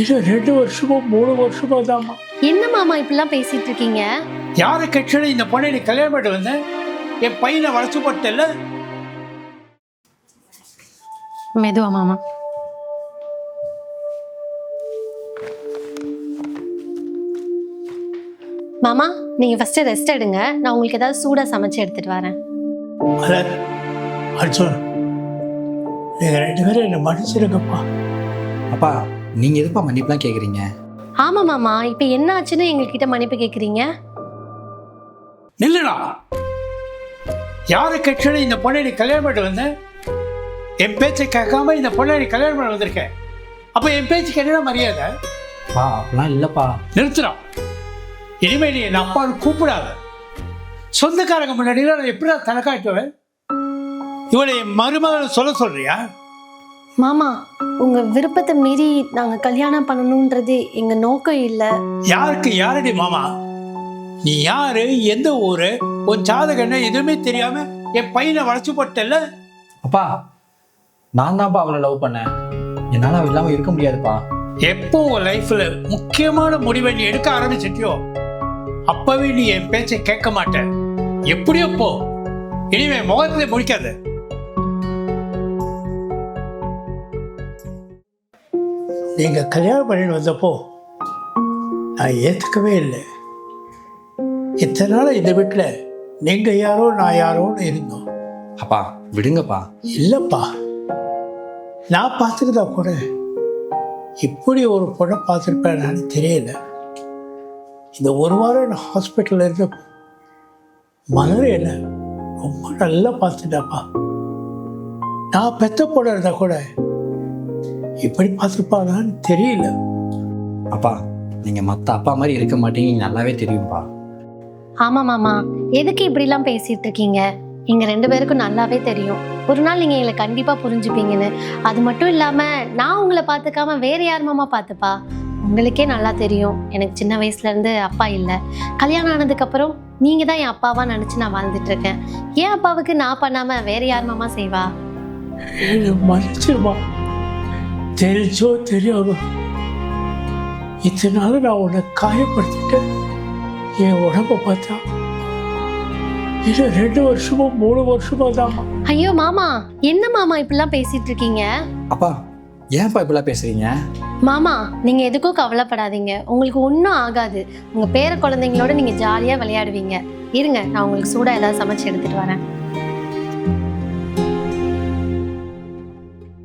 இது ரெண்டு வருஷமோ மூணு வருஷமோ தாம்மா என்ன மாமா இப்படிலாம் பேசிட்டு இருக்கீங்க? யாரை கட்சியில் இந்த பொண்ணை நீ கல்யாணம் பண்ணிட்டு வந்தேன் என் பையனை வளர்ச்சி போட்டல மெதுவா மாமா. மாமா நீங்க ஃபர்ஸ்ட் ரெஸ்ட் எடுங்க. நான் உங்களுக்கு ஏதாவது சூடா சமைச்சு எடுத்துட்டு வரேன். அர்ஜுன் நீங்கள் ரெண்டு பேரும் என்னை மன்னிச்சிருங்கப்பா. அப்பா நீங்கள் எதுப்பா மன்னிப்புலாம் கேட்குறீங்க ஆமா மாமா இப்போ என்ன ஆச்சுன்னு எங்ககிட்ட மன்னிப்பு கேக்குறீங்க? நில்லுடா. யாரை கட்சியில் இந்த பொண்ணை நீ கல்யாணம் பண்ணிட்டு வந்தேன் என் பேச்சை கேட்காம இந்த பொண்ணை நீ கல்யாணம் பண்ண வந்திருக்கேன் அப்போ என் பேச்சுக்கு என்னடா மரியாதை? பா அப்படிலாம் இல்லைப்பா. நிறுத்துறா இனிமே நீ என் அப்பான்னு கூப்பிடாத. சொந்தக்காரங்க முன்னாடிலாம் நான் எப்படிடா தலை காட்டுவேன்? இவளை என் மருமகன் சொல்ல சொல்றியா? மாமா உங்க விருப்பத்தை மீறி நாங்க கல்யாணம் பண்ணணும்ன்றது எங்க நோக்கம் இல்ல. யாருக்கு யாரடி மாமா? நீ யாரு எந்த ஊரு உன் ஜாதகம் என்ன எதுவுமே தெரியாம என் பையனை வளைச்சு போட்டல அப்பா நான் தான்ப்பா அவளை லவ் பண்ணேன். என்னால் அவள் இல்லாமல் இருக்க முடியாதுப்பா. எப்போ உன் லைஃப்ல முக்கியமான முடிவை நீ எடுக்க ஆரம்பிச்சிட்டியோ அப்பவே நீ என் பேச்சை கேட்க மாட்ட. எப்படியோ போ. இனிமே முகத்திலே முடிக்காத நீங்க கல்யாணம் பண்ணிட்டு வந்தப்போ நான் ஏத்துக்கவே இல்லை. இத்தனை நாள் இந்த வீட்டில் நீங்க யாரோ நான் யாரோன்னு இருந்தோம். அப்பா விடுங்கப்பா. இல்லைப்பா. நான் பார்த்துருந்தா கூட இப்படி ஒரு பொண்ணை பார்த்துருப்பேன்னு தெரியல. இந்த ஒரு வாரம் நான் ஹாஸ்பிட்டலில் இருந்த மதுரையில் ரொம்ப நல்லா பார்த்துட்டாப்பா நான் பெத்த பொண்ணு இருந்தா கூட இப்படி பார்த்துருப்பானான்னு தெரியல. அப்பா நீங்கள் மற்ற அப்பா மாதிரி இருக்க மாட்டீங்க நல்லாவே தெரியும்ப்பா ஆமா மாமா எதுக்கு இப்படிலாம் பேசிட்டு இருக்கீங்க எங்க ரெண்டு பேருக்கும் நல்லாவே தெரியும். ஒரு நாள் நீங்க எங்களை கண்டிப்பா புரிஞ்சுப்பீங்கன்னு. அது மட்டும் இல்லாம நான் உங்களை பார்த்துக்காம வேற யார் மாமா பார்த்துப்பா? உங்களுக்கே நல்லா தெரியும். எனக்கு சின்ன வயசுல இருந்து அப்பா இல்லை. கல்யாணம் ஆனதுக்கு அப்புறம் நீங்க தான் என் அப்பாவா நினைச்சு நான் வாழ்ந்துட்டு இருக்கேன் ஏன் அப்பாவுக்கு நான் பண்ணாம வேற யார் மாமா செய்வா? மன்னிச்சிருமா. தெரிஞ்சோ தெரியாம இத்தனை நாள் நான் உன்னை காயப்படுத்திட்டேன். என் உடம்ப பார்த்தா இன்னும் ரெண்டு வருஷமோ மூணு வருஷமோ தான்மா ஐயோ மாமா என்ன மாமா இப்படிலாம் பேசிட்டு இருக்கீங்க? அப்பா ஏன்ப்பா இப்படிலாம் பேசுறீங்க? மாமா நீங்க எதுக்கும் கவலைப்படாதீங்க. உங்களுக்கு ஒன்றும் ஆகாது. உங்க பேர குழந்தைங்களோட நீங்க ஜாலியா விளையாடுவீங்க. இருங்க நான் உங்களுக்கு சூடா ஏதாவது சமைச்சு எடுத்துட்டு வரேன்.